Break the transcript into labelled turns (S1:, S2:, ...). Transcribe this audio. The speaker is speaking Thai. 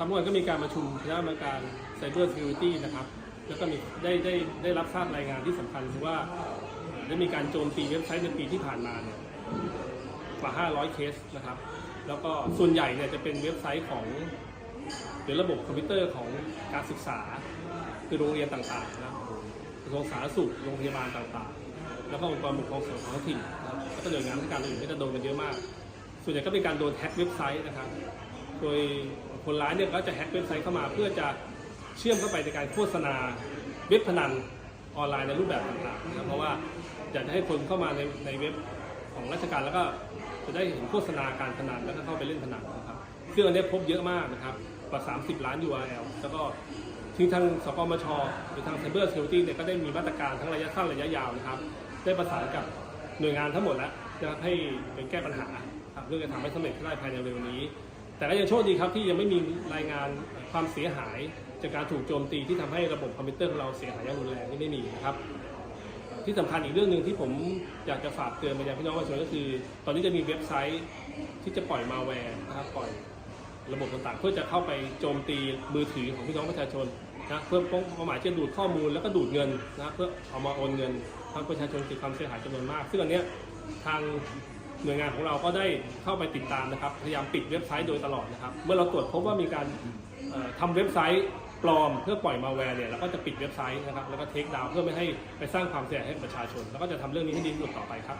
S1: ครับเมื่อวานก็มีการประชุมคณะกรรมการ Cyber Security นะครับ แล้วก็มีได้ได้ได้รับทราบรายงานที่สำคัญคือว่าได้มีการโจมตีเว็บไซต์ในปีที่ผ่านมาเนี่ยกว่า 500 เคสนะครับ แล้วก็ส่วนใหญ่เนี่ยจะเป็นเว็บไซต์ของหรือระบบคอมพิวเตอร์ของการศึกษา คือโรงเรียนต่างๆนะครับกระทรวงสาธารณสุขโรงพยาบาลต่างๆ แล้วก็องค์กรปกครองส่วนท้องถิ่นนะครับแล้วก็หน่วยงานราชการอื่นก็จะโดนกันเยอะมาก ส่วนใหญ่ก็เป็นการโดนแฮ็กเว็บไซต์นะครับ โดย คนร้ายเนี่ยก็จะแฮ็กเว็บไซต์เข้ามา เพื่อจะเชื่อมเข้าไปในการโฆษณาเว็บพนันออนไลน์ในรูปแบบต่างๆนะครับเพราะว่าอยากจะให้คนเข้ามาในในเว็บของราชการแล้วก็จะได้เห็นโฆษณาการพนันแล้วก็เข้าไปเล่นพนันนะครับซึ่งอันนี้พบเยอะมากนะครับกว่า 30 ล้าน URL แล้วก็ที่ทางสกมชหรือทาง Cyber Security เนี่ยก็ได้มีมาตรการทั้งระยะสั้นระยะยาวนะครับ ได้ประสานกับหน่วยงานทั้งหมดแล้วนะครับให้เป็นแก้ปัญหาครับเพื่อจะทำให้สำเร็จได้ภายในเร็วนี้ แต่ก็ยังโชคดีครับที่ยังไม่มีรายงานความเสียหายจากการถูกโจมตีที่ทำให้ระบบคอมพิวเตอร์ของเราเสียหายอย่างรุนแรงนี่ไม่มีนะครับ ที่สำคัญอีกเรื่องหนึ่งที่ผมอยากจะฝากเตือนไปยังพี่น้องประชาชนก็คือ ตอนนี้จะมีเว็บไซต์ที่จะปล่อยมาแวร์นะครับปล่อยระบบต่างๆ เพื่อจะเข้าไปโจมตีมือถือของพี่น้องประชาชนนะเพื่อเป้าหมายจะดูดข้อมูลแล้วก็ดูดเงินนะเพื่อเอามาโอนเงินทางประชาชนเกิดความเสียหายจำนวนมาก ซึ่งอันเนี้ยทาง หน่วยงานของเราก็ได้เข้าไปติดตามนะครับ พยายามปิดเว็บไซต์โดยตลอดนะครับ เมื่อเราตรวจพบว่ามีการเอ่อทำเว็บไซต์ปลอมเพื่อปล่อยมาแวร์เนี่ยเราก็จะปิดเว็บไซต์นะครับแล้วก็เทคดาวเพื่อไม่ให้ไปสร้างความเสียหายให้ประชาชน แล้วก็จะทำเรื่องนี้ให้ดีที่สุดต่อไปครับ